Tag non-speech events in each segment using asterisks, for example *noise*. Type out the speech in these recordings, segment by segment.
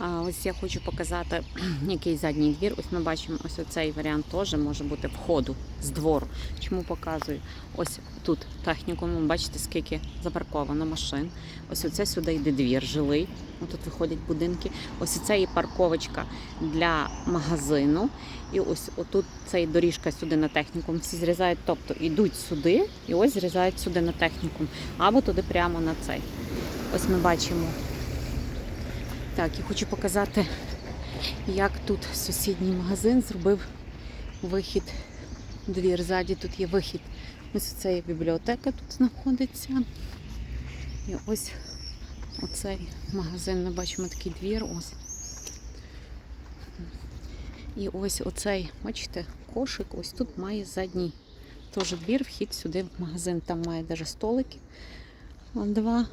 Ось я хочу показати, *clears throat* який задній двір. Ось ми бачимо, ось оцей варіант теж може бути входу з двору. Чому показую? Ось тут технікум, бачите, скільки запарковано машин. Ось оце сюди йде двір жилий. Тут виходять будинки. Ось це є парковочка для магазину. І ось отут цей доріжка сюди на технікум. Всі зрізають, тобто йдуть сюди і ось зрізають сюди на технікум. Або туди прямо на цей. Ось ми бачимо. Так, я хочу показати, як тут сусідній магазин зробив вихід. Двір ззаді тут є вихід. Ось це є бібліотека тут знаходиться. І ось оцей магазин. Ми бачимо такий двір. Ось. І ось оцей, бачите, кошик, ось тут має задній теж двір, вхід сюди в магазин. Там має навіть столики. Два,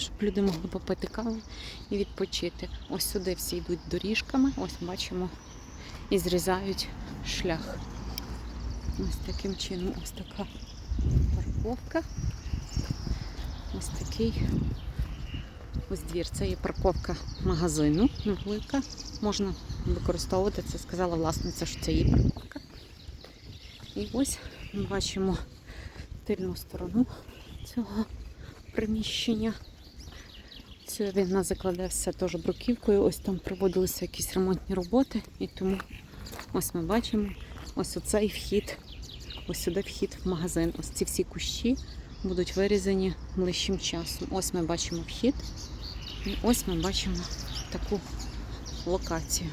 щоб люди могли попити каву і відпочити. Ось сюди всі йдуть доріжками, ось бачимо, і зрізають шлях. Ось таким чином, ось така парковка. Ось такий ось двір. Це є парковка магазину невелика. Можна використовувати це, сказала власниця, що це її парковка. І ось ми бачимо тильну сторону цього приміщення. Нас закладевся теж бруківкою. Ось там проводилися якісь ремонтні роботи. І тому ось ми бачимо ось оцей вхід, ось сюди вхід в магазин. Ось ці всі кущі будуть вирізані ближчим часом. Ось ми бачимо вхід. І ось ми бачимо таку локацію.